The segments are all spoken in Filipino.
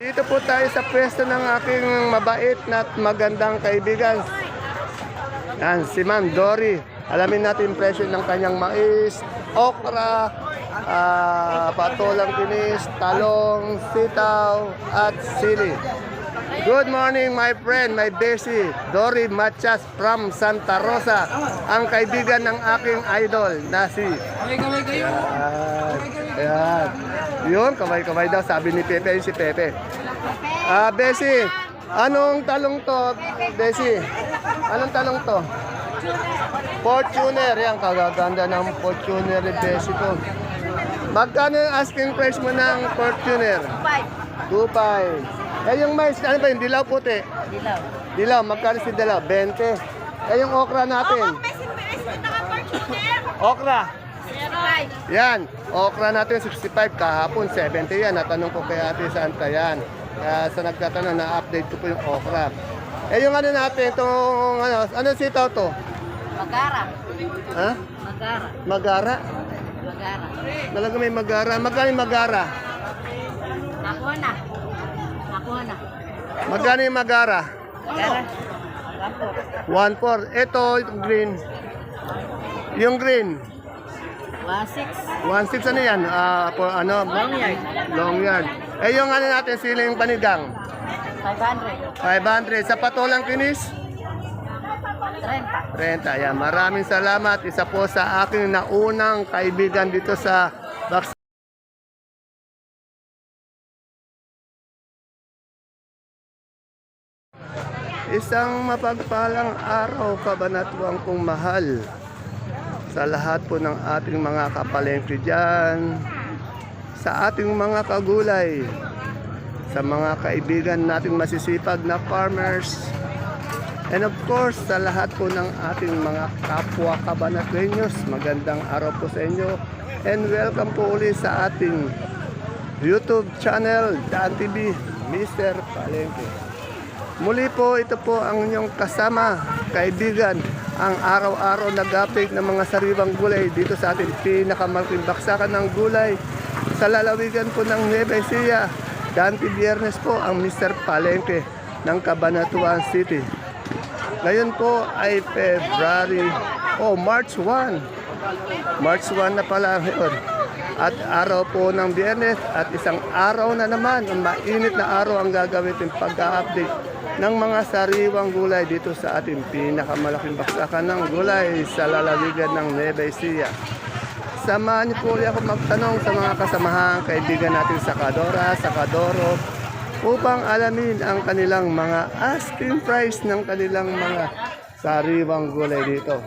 Dito po tayo sa pwesto ng aking mabait na magandang kaibigan. Yan, si Ma'am Dory. Alamin natin yung presyo ng kanyang mais, okra, ah, patolang kinis, talong, sitaw, at sili. Good morning, my friend, my Bessie, Dory Machas from Santa Rosa, ang kaibigan ng aking idol na si Kamay-kamay kayo. Yun, kamay-kamay daw, sabi ni Pepe, yun si Pepe. Ah, Besi, anong talong to, Besi? Anong talong to? Fortuner, yan, kagaganda ng Fortuner ni Besi ko. Magkano yung asking price mo ng Fortuner? 2.5. Eh, yung mais, ano ba yung dilaw puti? Dilaw. Dilaw, magkano si dilaw? 20. Eh, yung okra natin? Okra. Yan, okra natin 65 kahapon 70 yan. Natanong ko kay Ate Santa yan. Kaya sa nagtatanong na-update ko po yung okra. Eh yung ano natin, itong ano, ano sitaw to? Magara. Ha? Magara. Magara? Magara. Talaga may magara. Magkano yung magara? Nakuha na. Nakuha na. Magkano yung magara? Magara. Wapo. 1.4. Ito, yung green. Yung green. 1.6. 1.6 ano yan? Ah, for ano? Long yard. Long yard. Eh yung ano natin, siling panigang? 500. 500. Sa patolang kinis? 30. 30. Yan. Maraming salamat. Isa po sa aking naunang kaibigan dito sa Bax. Isang mapagpalang araw kabanatuang kong mahal sa lahat po ng ating mga kapalengke dyan, sa ating mga kagulay, sa mga kaibigan nating masisipag na farmers, And of course, sa lahat po ng ating mga kapwa kabanatlenyos, magandang araw po sa inyo. And welcome po uli sa ating YouTube channel, Dan TV, Mr. Palengke. Muli po, ito po ang inyong kasama, kaibigan, ang araw-araw nag-update ng mga sariwang gulay dito sa ating pinakamalaking baksakan ng gulay sa lalawigan po ng Nueva Ecija. Dante Biernes po ang Mr. Palengke ng Cabanatuan City. Ngayon po ay February, oh March 1. March 1 na pala ngayon. At araw po ng biyernes at isang araw na naman, ang mainit na araw ang gagawin pag-update ng mga sariwang gulay dito sa ating pinakamalaking baksakan ng gulay sa lalawigan ng Nueva Ecija. Samahan niyo po ulit ako magtanong sa mga kasamahan, kaibigan natin sa Kadora, sa Kadoro, upang alamin ang kanilang mga asking price ng kanilang mga sariwang gulay dito.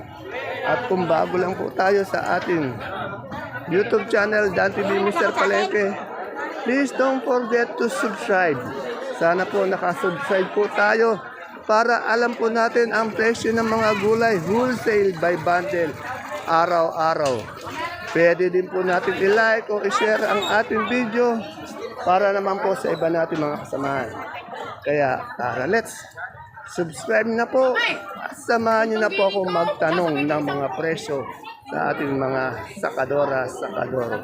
At kung bago lang po tayo sa ating YouTube channel, Dan TV Mr. Palengke, please don't forget to subscribe. Sana po nakasubscribe po tayo para alam po natin ang presyo ng mga gulay wholesale by bundle araw-araw. Pwede din po natin i-like o i-share ang ating video para naman po sa iba natin mga kasamahan. Kaya tara, let's subscribe na po samahan niyo na po ako magtanong ng mga presyo sa ating mga sakadora, sakadoro.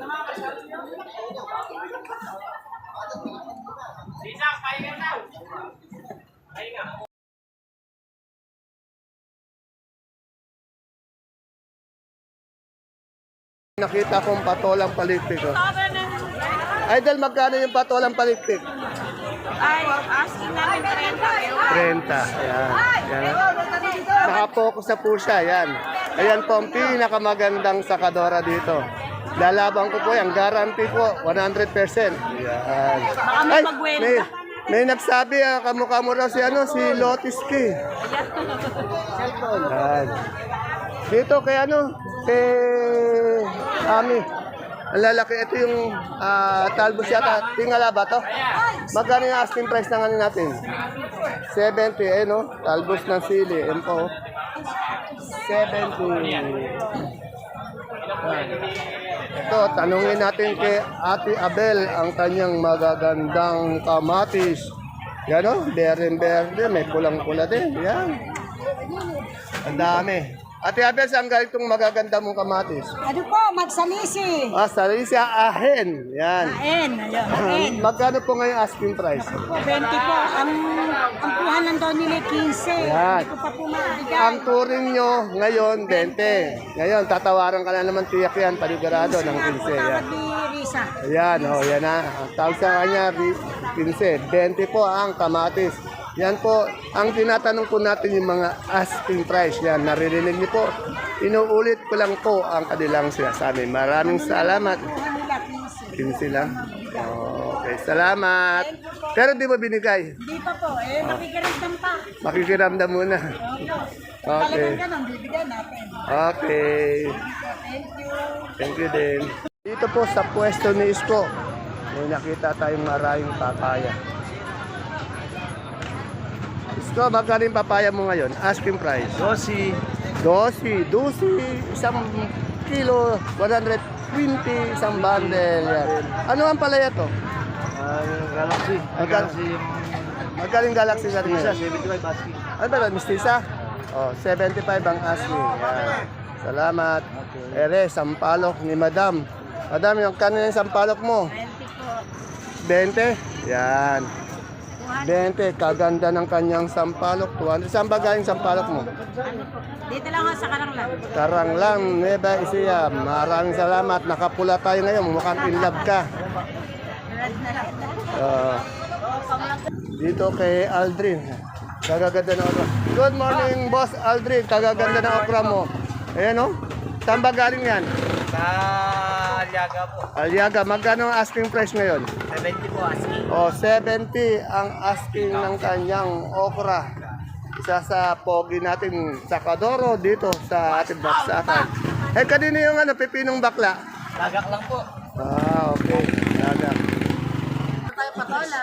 Nakita kong patolang palikpik. Oh. Idol, magkano yung patolang palikpik? Ay, asking namin 30. 30. Ayan. Ayan. Nakapokus na po siya. Ayan. Ayan po ang pinakamagandang sakadora dito. Lalaban ko po yan. Guarantee po. 100%. Ayan. may magwenta. May, nagsabi, ah, kamukha mo raw si, ano, si Lotus Key. Ayan. Dito kay ano, kay Ami. Ang lalaki, ito yung ah, talbos yata. Tingala ba to? Magkano yung asking price ng ano natin? 70, eh no? Talbos ng sili. Yan po. 70. Ito, tanungin natin kay Ate Abel ang kanyang magagandang kamatis. Yan o, beren berde, may pulang-pula din. Yan. Ang dami. Ate Abel, saan galing itong magaganda mong kamatis? Ano po, magsalisi. Ah, Salisia Ahen. Yan. Aen, ayun, aen. Magkano po ngayon asking price? Po, 20 po. Ang, ang puhanan daw nila 15. Yan. Hindi ko pa po mabigay. Ang touring nyo ngayon, 20. Ngayon, tatawaran ka na naman tiyak yan, panigurado ng 15. Yan. Tawag ni Risa. Ayan, oh, yan na. Ang tawag sa kanya, ri- 15. 20 po ang kamatis. Yan po, ang tinatanong po natin yung mga asking price. Yan, naririnig niyo po. Inuulit ko lang po ang kanilang sinasabi. Maraming salamat. Puhan nila 15. 15 lang. Okay, salamat. Pero di ba binigay? Hindi pa po. Eh, makikiramdam pa. Makikiramdam muna. Okay. Talagang ganun, bibigyan natin. Okay. Thank you. Thank you din. Dito po sa pwesto ni Isko, may nakita tayong maraming papaya. Isko, magkano yung papaya mo ngayon? Asking price. Dosi, Dosi, dosi, isang kilo, 120, isang bundle. Yan. Ano ang palaya to? uh, Galaxy. Ang Galaxy yung Magkano yung galaxy natin isa, ngayon? 75 ASCII. Ano ba, mistisa? Oh, 75 ang asking. Yan. Salamat. Ere, sampalok ni Madam. Madam, yung kanina yung sampalok mo? 20 po. 20? Yan. 20, kaganda ng kanyang sampalok. 200. Saan ba galing sampalok mo? Ano po? Dito lang ako sa Karanglan. Karang lang, Nueva Ecija. Maraming salamat. Nakapula tayo ngayon. Mukhang in love ka. Ah, dito kay Aldrin. Kagaganda ng okra. Good morning, Boss Aldrin. Kagaganda ng okra mo. Ayan o. Saan ba galing yan? Sa Aliaga po. Aliaga, magkano ang asking price ngayon? 70 po ASCII. O, 70 ang asking ng kanyang okra. Isa sa pogi natin sa Kadoro dito sa ating baksakan. Eh, kanino yung ano, pipinong bakla? Lagak lang po. Ah, okay. Lagak.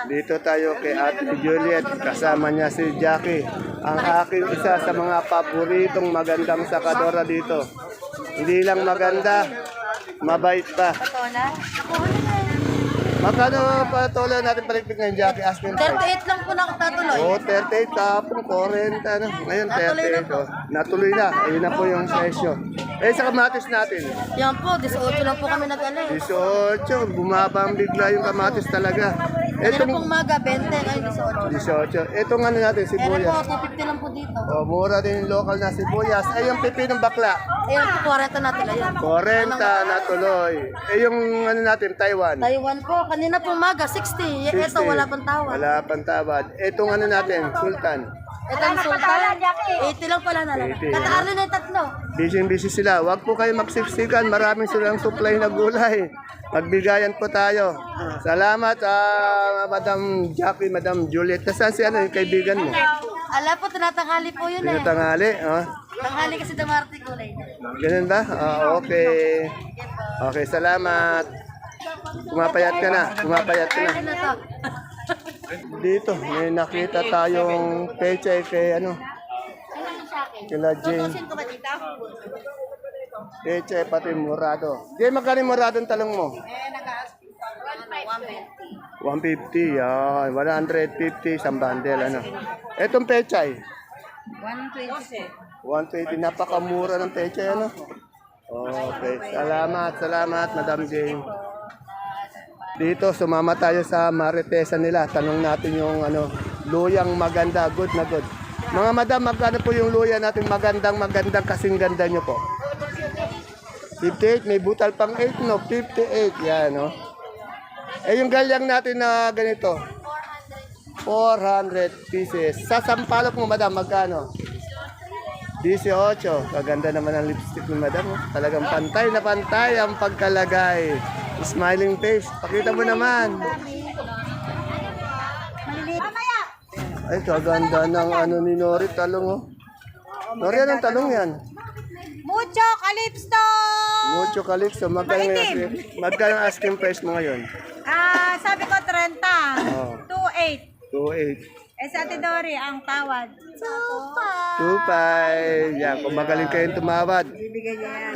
Dito tayo kay Ate Juliet. Kasama niya si Jackie. Ang aking isa sa mga paboritong magandang sakadora dito. Hindi lang maganda, mabait pa. Magkano pa tola natin paligpit ngayon, Jackie? Price. 38 lang po nakatatuloy. Oo, oh, 38 kapong 40 ano. Ngayon 38 oh. Natuloy na. Ayun na po yung presyo. Eh sa kamatis natin. Yan po, 18 lang po kami nag-ano eh. 18, bumaba ang bigla yung kamatis talaga. Kanina Etong pong maga, 20, ngayon 18. 18. Etong ano natin, Meron po, sibuyas. 250 lang po dito. Oh, mura din yung local na sibuyas. Eh yung pipi ng bakla, Ayun po, 40 na tuloy yan. 40 na tuloy. Eh yung ano natin, Taiwan. Taiwan po, kanina pong maga, 60. Y- Ito, 60. wala pang tawad. Wala pang tawad. Etong ano natin, Sultan. Ito ang sultan, 80 lang pala na lang. 80, Kataalo na yung tatlo. Busy-busy sila. Huwag po kayo magsiksikan. Maraming silang supply na gulay. Magbigayan po tayo. Salamat, ah, Madam Jackie, Madam Juliet. Nasaan si ano, yung kaibigan mo? Ala po, tinatanghali po yun eh. Tinatangali. Oh. Tanghali kasi dumarte kulay. Ganun ba? Ah, okay. Okay, salamat. Pumapayat ka na. Pumapayat ka na. Ano to? Dito, may nakita tayong peche kay ano, kila Jane. Peche pati murado. Jane, magkano yung muradong talong mo? Eh, nag-aas. 120. 150, yan. 150, isang bundle, ano. Etong pechay, 120. 120, napakamura ng pechay, ano. Okay, salamat, salamat, Madam Jane. Dito, sumama tayo sa maritesa nila. Tanong natin yung ano, luyang maganda, good na good. Mga madam, magkano po yung luya natin magandang magandang kasing ganda nyo po? 58, may butal pang 8, no? 58, yan, no? Eh, yung galyang natin na ganito? 400 pieces. Sa sampalok mo, madam, magkano? 18. Kaganda naman ang lipstick ni madam. Talagang pantay na pantay ang pagkalagay. Smiling face. Pakita mo naman. Ay, kaganda ng ano ni Nori talong oh. Nori, anong talong yan? Mucho Calipsto! Mucho Calixto. Magkano yung magkano yung asking price mo ngayon? Ah, sabi ko 30. Oh. 2.8. 2.8. Eh sa Dory, ang tawad. Supa! 2.5. Yan, kung magaling kayong tumawad.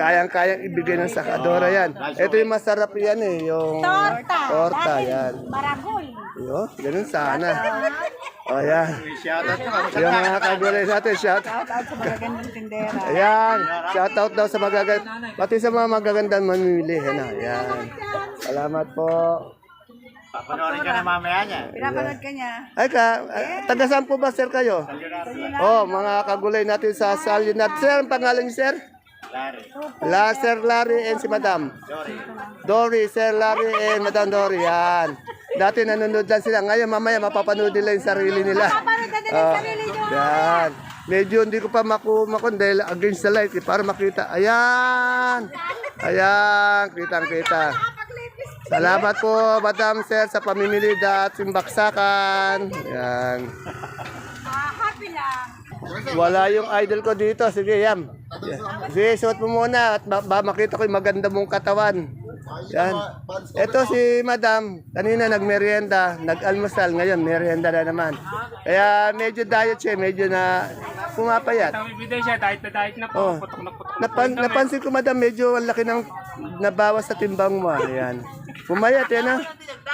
Kayang-kayang ibigay ng sakadora yan. Ito yung masarap yan eh. Yung Torta! Torta, yan. Maragol. Yo, ganun sana. O yan. Yung mga kagulay natin, shout out sa magagandang tindera. Ayan, shout out daw sa magaganda. Pati sa mga magagandang mamimili. Ano, ayan. Salamat po. Papanoorin ka na mamaya niya. Pinapanood ka niya. Ay ka, ah, taga saan po ba sir kayo? Oh, mga kagulay natin sa Salinat. Sir, ang pangalan niyo sir? Larry. La Sir Larry and si Madam. Dory, Sir Larry and Madam Dory. Yan. Dati nanonood lang sila. Ngayon mamaya mapapanood nila yung sarili nila. Ah, yan. Medyo hindi ko pa maku makon dahil against the light eh, para makita. Ayan. Ayan, kitang kita. Salamat po, Madam Sir, sa pamimili at simbaksakan. Yan. Wala yung idol ko dito. Sige, Yam. Sige, suot mo muna at ba, ba- makita ko yung maganda mong katawan. Yan. Ito si Madam, kanina nagmerienda, nag-almusal, ngayon merienda na naman. Kaya medyo diet siya, medyo na pumapayat. Ang ebidensya, diet na diet na po. Oh. Putok na putok na Napan, napansin ko madam, medyo ang laki ng nabawas sa timbang mo. Ayan. Pumayat yan ha.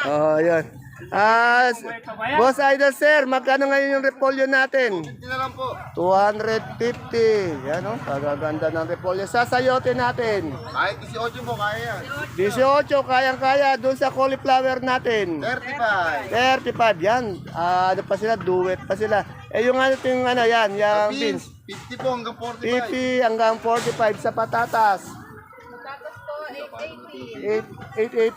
Oo, oh, yan. Ah, Boss Idol Sir, magkano ngayon yung repolyo natin? 250. Yan o, kagaganda ng repolyo. Sa sayote natin. Kahit 18 mo, kaya yan. 18, kayang-kaya. Doon sa cauliflower natin. 35. 35, yan. Ah, ano pa sila, duet pa sila. Eh, yung ano, yung ano, yan, yung beans. Beans, 50 po hanggang 45. 50 hanggang 45 sa patatas. 8,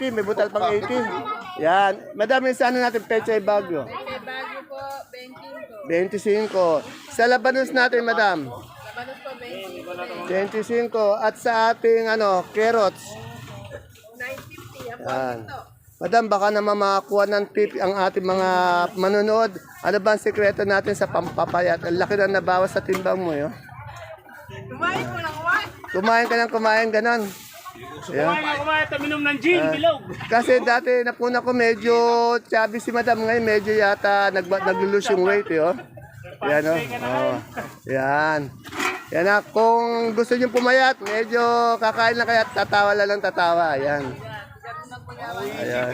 880, may butal pang 80. Yan. Madami sa ano natin, pechay bagyo. Pechay bagyo po, 25. 25. Sa labanos natin, madam. Labanos po, 25. 25. At sa ating ano, carrots. 950. Yan. Madam, baka naman makakuha ng tip ang ating mga manonood. Ano ba ang sekreto natin sa pampapayat? Ang laki na nabawas sa timbang mo, yun. Kumain ko lang, kumain. ka ng kumain, ganon. Kumain ka kumain, minom ng gin, bilog. Kasi dati napuna ko medyo chubby si madam ngayon, medyo yata nag nag-lose yung weight, eh, oh. Yan, oh. oh. Yan. Yan na, kung gusto niyo pumayat, medyo kakain lang kaya tatawa lang ng tatawa. Ayan. Ayan.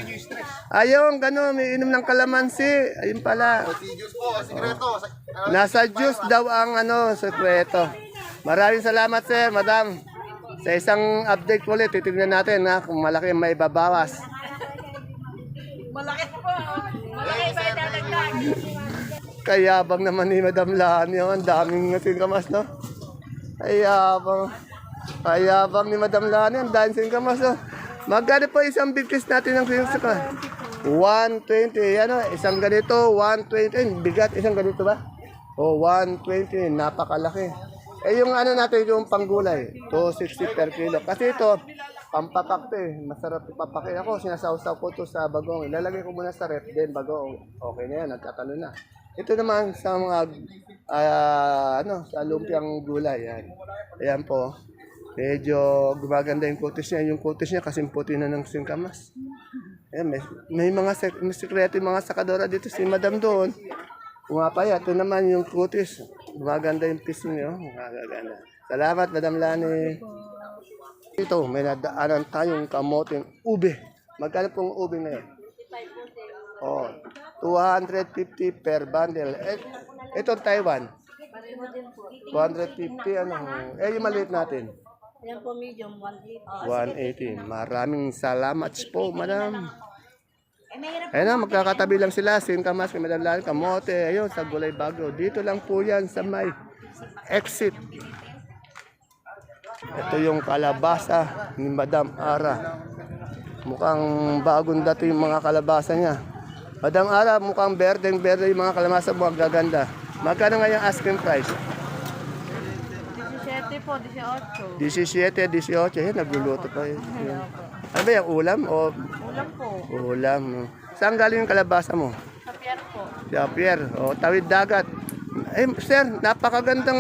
Ayun, gano'n, may inom ng kalamansi. Ayun pala. Nasa juice daw ang ano, sekreto. Maraming salamat sir, madam. Sa isang update ulit, titignan natin ha, kung malaki ang may babawas. Kayabang naman ni Madam Lani, oh. ang daming singkamas, no? Kayabang. Kayabang ni Madam Lani, ang daming singkamas, no? Magkano po isang big piece natin ng singkamas? 120, ano, isang ganito, 120, Ay, bigat, isang ganito ba? O, 120, napakalaki. Eh, yung ano natin, yung panggulay, 260 per kilo. Kasi ito, pampapak to eh. Masarap ipapaki. Ako, sinasawsaw ko to sa bagong. Ilalagay ko muna sa rep, then bagong. Okay na yan, nagkatalo na. Ito naman sa mga, ah, ano, sa lumpiang gulay. Yan. Ayan po. Medyo gumaganda yung kutis niya. Yung kutis niya kasi puti na ng singkamas. Ayan, may, may mga sek- may sekreto yung mga sakadora dito. Si Madam doon. Pumapaya. Ito naman yung kutis. Gumaganda yung piece niyo. Gumaganda. Salamat, Madam Lani. Ito, may nadaanan tayong kamoting ube. Magkano pong ube na yun? Oh, 250 per bundle. Eh, ito Taiwan. 250 ano. Eh, yung maliit natin. Yan po medium, 180. 180. Maraming salamat po, madam. Ayun na, magkakatabi lang sila. Singkamas, may madalaan, kamote. Ayun, sa gulay bago. Dito lang po yan sa may exit. Ito yung kalabasa ni Madam Ara. Mukhang bagong dato yung mga kalabasa niya. Madam Ara, mukhang berdeng-berde yung mga kalabasa mo. Ang gaganda. Magkano nga yung asking price? 17 po, 18. 17, 18. Yan, nagluluto pa yun. Ano ba yung ulam o Ulam po. ulam? Saan galing yung kalabasa mo? Sa pier po. Sa Pier, o tawid dagat. Eh, sir, napakagandang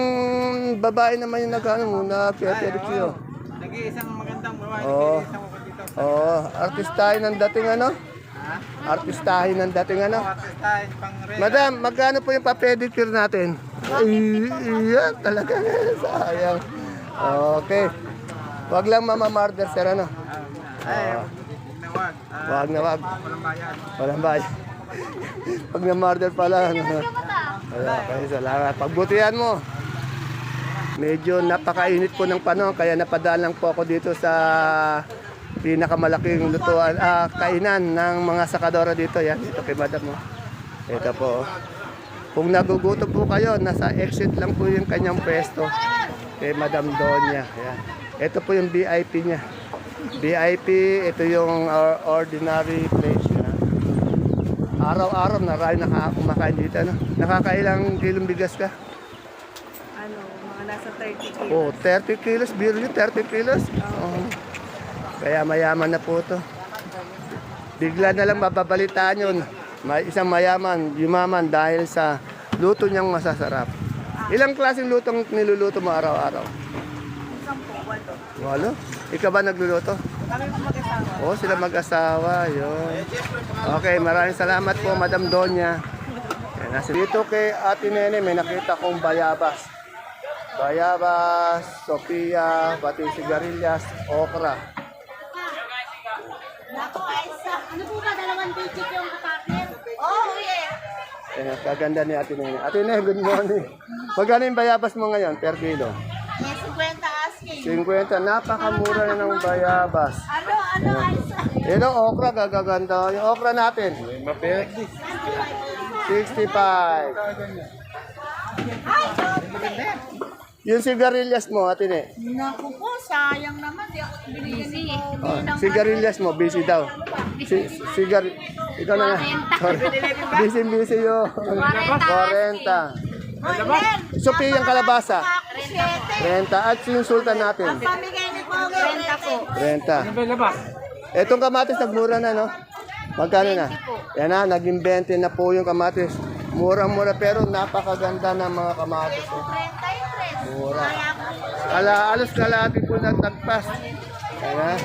babae naman yung nag-ano mo, na pedicure. Nag-iisang magandang babae. Oo. Oo, artistahin ng dating ano? Artistahin ng dating ano? Artistahin pang red. Madam, magkano po yung pa-pedicure natin? Ay, Iyan, talaga. Sayang. Okay. Wag lang mamamarder, sir, ano? Ay, nawag. Wag na wag. Walang bayan. Walang bayan. Pag na-murder pala. Ano. Wala, kaya salamat. Pagbutihan mo. Medyo napakainit po ng panahon kaya napadaan lang po ako dito sa pinakamalaking lutuan, ah, kainan ng mga sakadora dito. Yan, dito kay madam mo. Ito po. Kung nagugutom po kayo, nasa exit lang po yung kanyang pwesto. Kay Madam Donya. Yan. Ito po yung VIP niya. VIP, ito yung uh, ordinary place niya. Araw-araw na rin nakakakumakain dito. Ano? Nakakailang kilong bigas ka? Ano, mga nasa 30 kilos. Oh, 30 kilos, biro nyo, 30 kilos. Oh. Kaya mayaman na po to. Bigla na lang mababalitaan yun. May isang mayaman, yumaman dahil sa luto niyang masasarap. Ilang klaseng lutong niluluto mo araw-araw? Walo. Ikaw ba nagluluto? Kami po mag-asawa. Oo, sila mag-asawa. Yun. Okay, maraming salamat po, Madam Donya. Dito kay Ate Nene, may nakita kong bayabas. Bayabas, Sophia, pati sigarilyas, okra. Ako. Ano po ba? Dalawang digit yung kapatid? Oh, yeah. Yan, kaganda ni Ate Nene. Ate Nene, good morning. Magkano yung bayabas mo ngayon per kilo? May 50 asking. 50, napakamura na ng bayabas. Ano, ano? Yan ang okra, gagaganda. Yung okra natin. 65. Yung sigarilyas mo, Ate Ne. Naku po, sayang naman. Di ako binigyan ni Oh, sigarilyas mo, busy daw. Si, sigar... Ikaw na nga. Sorry. Busy, busy yun. 40. Sophie yung kalabasa. 30. At yung sultan natin. Pamigay ni po. 30 po. 30. Etong kamatis nagmura na, no? Magkano na? Yan na, naging 20 na po yung kamatis. Murang-mura pero napakaganda ng mga kamatis. 33. Mura. Ala, alos kalahati po na tagpas. Ayan.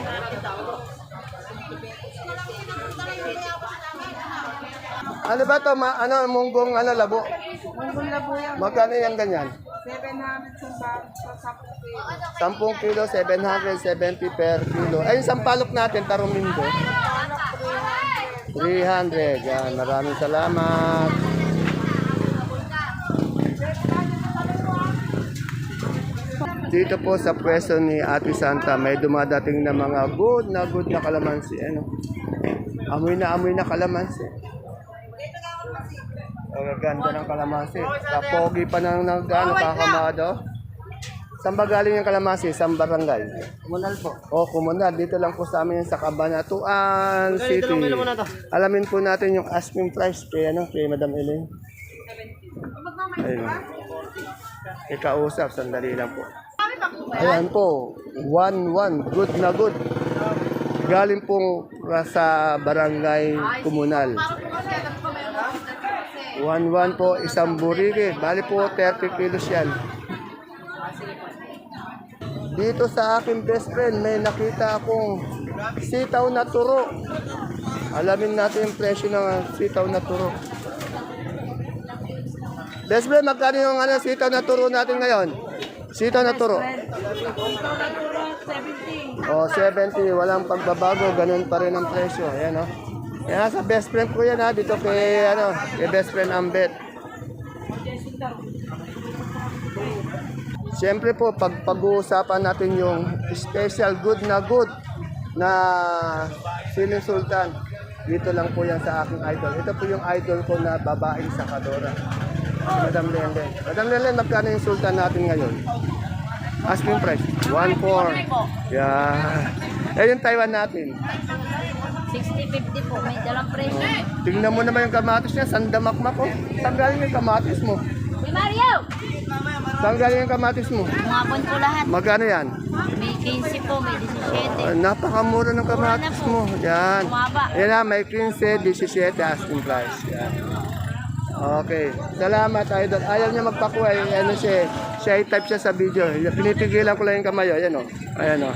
Ano ba to? Ma, ano, munggong ano, labo? Munggol na po yan. Magkano yung ganyan? 700 sa sa 10 10 kilo, kilo. 770 per kilo. Ay, yung sampalok natin, tarumindo. 300. Yan, maraming salamat. Dito po sa pwesto ni Ate Santa, may dumadating na mga good na good na kalamansi. Ano? Amoy na amoy na kalamansi. Ang ganda ng kalamansi. Kapogi pa ng nag ano, kakamado. Saan ba galing yung kalamansi? Saan barangay? Kumunal po. Oh, kumunal. Dito lang po sa amin sa Cabanatuan City. Alamin po natin yung asking price kay, ano, kay Madam Elaine. Ayun. Ikausap, sandali lang po. Ayan po, 1-1, good na good. Galing pong sa barangay komunal. 1-1 po, isang burige. Bali po, 30 kilos yan. Dito sa aking best friend, may nakita akong sitaw na turo. Alamin natin yung presyo ng sitaw na turo. Best friend, magkano yung ano, sitaw na turo natin ngayon? Sitaw na turo. Oh, 70. Walang pagbabago. Ganun pa rin ang presyo. Ayan, oh. Yan, sa best friend ko yan, ha. Dito kay, ano, kay best friend Ambet. Siyempre po, pag pag-uusapan natin yung special good na good na Siling Sultan, dito lang po yan sa aking idol. Ito po yung idol ko na babaeng sakadora. Madam Lelen. Madam Lelen, magkano yung Sultan natin ngayon? Asking price, 1.4. Yeah. Eh, yung Taiwan natin. 60-50 po. May dalang presyo. Tingnan mo naman yung kamatis niya, sandamakmak ko. Saan galing yung kamatis mo? Uy, Mario! Saan galing yung kamatis mo? Umapon po lahat. Magkano yan? May 15 po, may 17. Ah, napakamura ng kamatis mo. Yan. Yan na, may 15, 17 asking price. Yan. Okay. Salamat, idol. Ayaw niya magpakuha. Ano siya, siya type siya sa video. Pinipigilan ko lang yung kamay. Ayan o. Ayan o.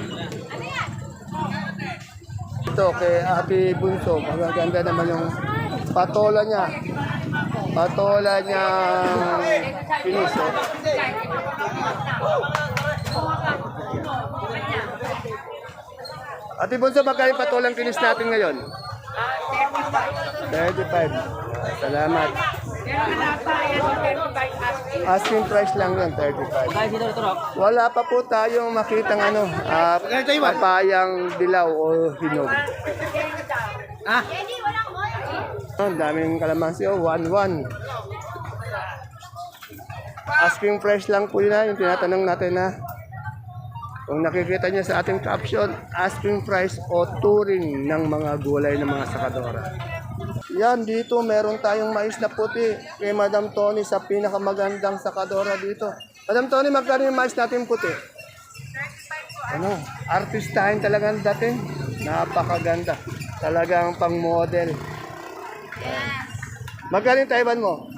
Ito kay Ate Bunso. Magaganda naman yung patola niya. Patola niya finish. Oh. Ate Bunso, magkano patolang kinis natin ngayon? 35. Salamat. Asking price lang yun, 35. Wala pa po tayong makitang ano, ah, papayang dilaw o hinog. Walang oil. Ang daming kalamansi, oh, 1-1. Asking price lang po yun na, yung tinatanong natin na kung nakikita niyo sa ating caption, asking price o touring ng mga gulay ng mga sakadora. Yan, dito meron tayong mais na puti kay Madam Tony sa pinakamagandang sakadora dito. Madam Tony, magkano yung mais natin puti? Ano, artistahin talaga ang dating. Napakaganda. Talagang pang model. Magkano yung Taiwan mo?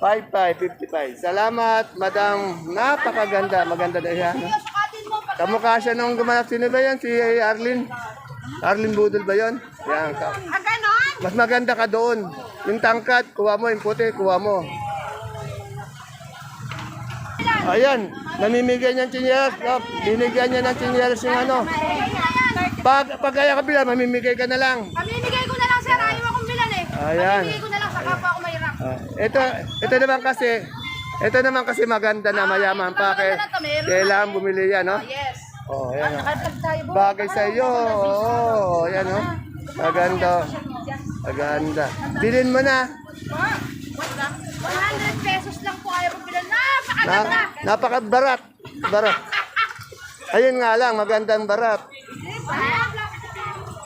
55, 55. Salamat, madam. Napakaganda. Maganda na yan. Kamukha siya nung gumanap. Sino ba yan? Si Arlene? Arlene Budol ba yan? Yan. ka- Ah, ganon? Mas maganda ka doon. Yung tangkat, kuha mo. Yung puti, kuha mo. Ayan, namimigay niya ng chinelas. Oh, binigyan niya ng chinelas yung ano. Pag, pag kaya ka bilang, mamimigay ka na lang. Pamimigay ko na lang, sir. Ayaw akong bilan eh. Ayan. Pamimigay ko na lang sa kapwa ko mahirap. Ah, ito, ito naman kasi, ito naman kasi maganda na mayaman pa. Kaya, kailangan bumili yan, no? Yes. Oh, ayan. oh. Nakalag tayo po. Bagay sa iyo. Oh, ayan, oh. Maganda. Maganda. Bilin mo na. Po, what's that? 100 pesos lang po ayaw bilan. Na, Napakaganda. napakabarat. Barat. Ayun nga lang, magandang barat.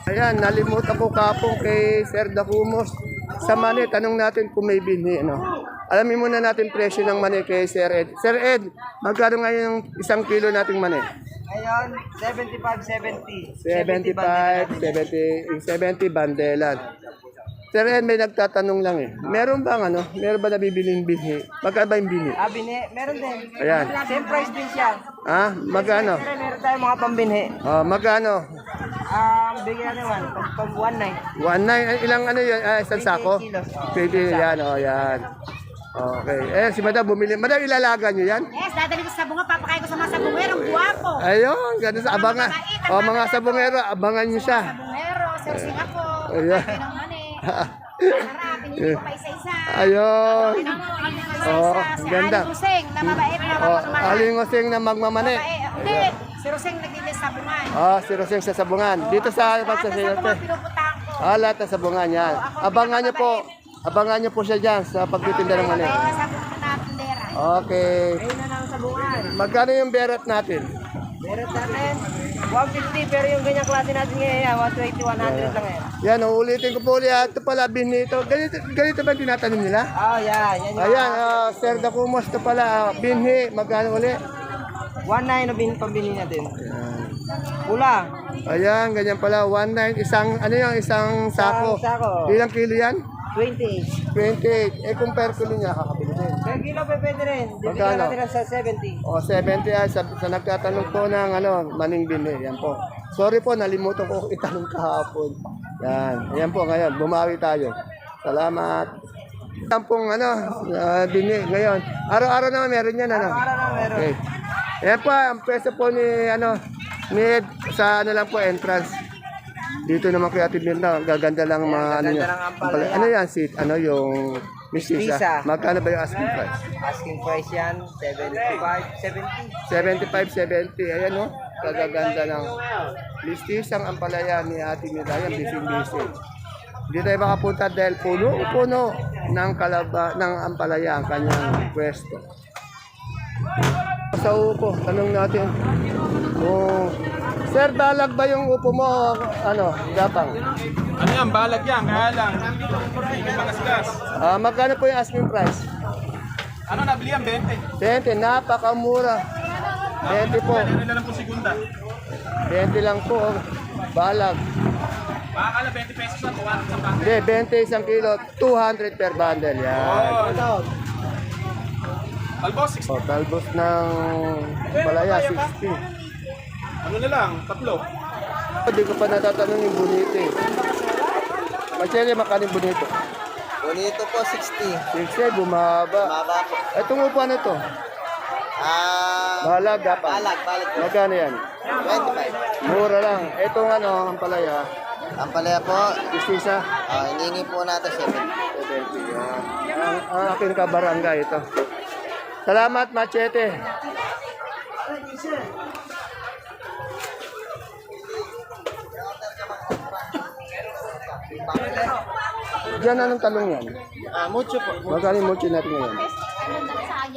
Ayan, nalimutan ko kapong kay Sir Dacumos. Sa mani, tanong natin kung may binhi. Ano? Alamin muna natin presyo ng mani kay Sir Ed. Sir Ed, magkano ngayon yung isang kilo nating mani? Ngayon, 75-70. 75, 70, 70 bandelan. Sir Ed, may nagtatanong lang eh. Meron bang ano? Meron ba nabibiling binhi? Magkano ba yung binhi? Ah, bini, meron din. Ayan. Same price din siya. Ah, magkano? Pero meron tayong mga pambinhi. Oh, magkano? Ah, bigyan natin one. Pag, pag one night. One nine, eh, ilang ano yun? Ah, isang sako? 28 kilos. 20, yan, oh, yan. Okay. Eh, si Madam bumili. Madam, ilalaga nyo yan? Yes, dadali ko sa bunga, papakain ko sa mga sabungero, ang guwapo. Ayun, ganun sa abangan. O, mga sabungero, abangan nyo siya. Sabungero, sersing ako. Mani. Sarap, pinili ko pa isa-isa. Ayun. Oo, Si ganda. Aling Huseng, na mabait na mapagmahal. aling oseng na magmamani. Mabait. Hindi, si Roseng nagdilis sa bungan. Oh, si Roseng sa sabungan. Dito sa sa ko. Ah, lahat ng sabungan yan. Abangan nyo po. Abangan nyo po siya dyan sa pagtitinda ng mani. Sa. Okay. Ayun na lang sa bungan. Magkano yung berat natin? Meron natin. 150 pero yung ganyang klase natin ngayon, yan, 120, 100 lang yan. Yan, uulitin ko po ulit. Ito pala, binito. Ganito, ganito ba tinatanong nila? Ah, yan. Yan yung Ayan, uh, Sir Dacumos, ito pala, ah, binhi, magkano uli? 1.9 na bin, pambili natin. Pula. Ayan, ganyan pala, 1.9, isang, ano yung isang sako? Isang sako. Ilang kilo yan? 20. 28. Eh, kung per kilo niya, kakabili din. Per kilo pa pwede rin. Bibigyan Magkano? natin lang sa 70. O, 70 ay sa, sa nagtatanong po ng ano, maning binhi. Yan po. Sorry po, nalimutan ko itanong kahapon. Yan. Yan po ngayon, bumawi tayo. Salamat. Yan pong ano, uh, binhi ngayon. Araw-araw naman meron yan, ano? Para na meron. Okay. Yan po, ang pwesto po ni, ano, ni sa ano lang po, entrance. Dito naman kay Ate Mirna, ang gaganda lang mga ano gaganda niya. lang ang palaya. Ano yan, seat? Ano yung? Mistisa. Magkano ba yung asking price? Asking price yan, 75, 70. 75, 70. Ayan o. Kagaganda ng listisang ampalaya ni Ate Mirna. Yan, busy-busy. Hindi tayo makapunta dahil puno-puno ng kalaba, ng ampalaya ang kanyang pwesto. Sa upo, tanong natin. Kung, Sir, balag ba yung upo mo? Ano, gapang? Ano yan, balag yan, kaya lang. Hindi magasgas. Ah, magkano po yung asking price? Ano, nabili yan, 20. 20, napakamura. 20 po. Ano na lang po segunda. 20 lang po. Balag. Makakala 20 pesos na, kuha sa bangka. Hindi, 20 isang kilo, 200 per bundle. Yan. Oh, Albos, 60. O, talbos ng balaya, 60. Ano na lang, tatlo. Hindi ko pa natatanong yung bonito eh. Machele, makano yung bonito? Bonito po, 60. 60, bumaba. Maba po. Itong upo ano to? Ah, Balag, gapa. balag, balag po. Magkano yan? 25. Mura lang. Itong ano, ang palaya, Ang palaya po, Istisa. uh, hinihingi po natin 7. Ang, ang aking kabarangay ito. Salamat, Machete. Diyan anong talong yan? Ah, mucho po. Magkano yung mucho natin ngayon?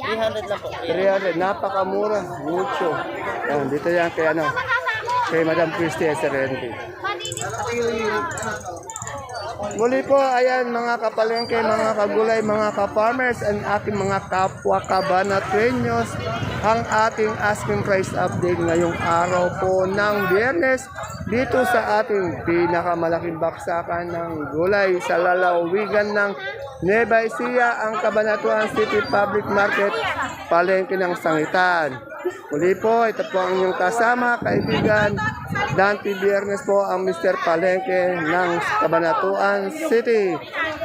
300 lang po. 300, napakamura, mucho. Yan, dito yan kay ano, kay Madam Christie Serente. Muli po, ayan mga kapalengke, mga kagulay, mga ka-farmers, and ating mga kapwa kabanatrenyos, ang ating asking price update ngayong araw po ng biyernes dito sa ating pinakamalaking baksakan ng gulay sa lalawigan ng Nueva Ecija, ang Cabanatuan City Public Market, palengke ng sangitan. Muli po, ito po ang inyong kasama, kaibigan. Dante Biernes po ang Mr. Palengke ng Cabanatuan City.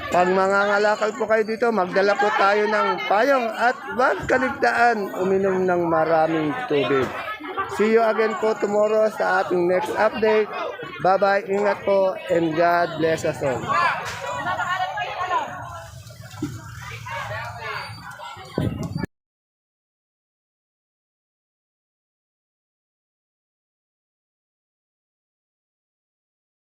Pag mangangalakal po kayo dito, magdala po tayo ng payong at wag uminom ng maraming tubig. See you again po tomorrow sa ating next update. Bye-bye, ingat po, and God bless us all.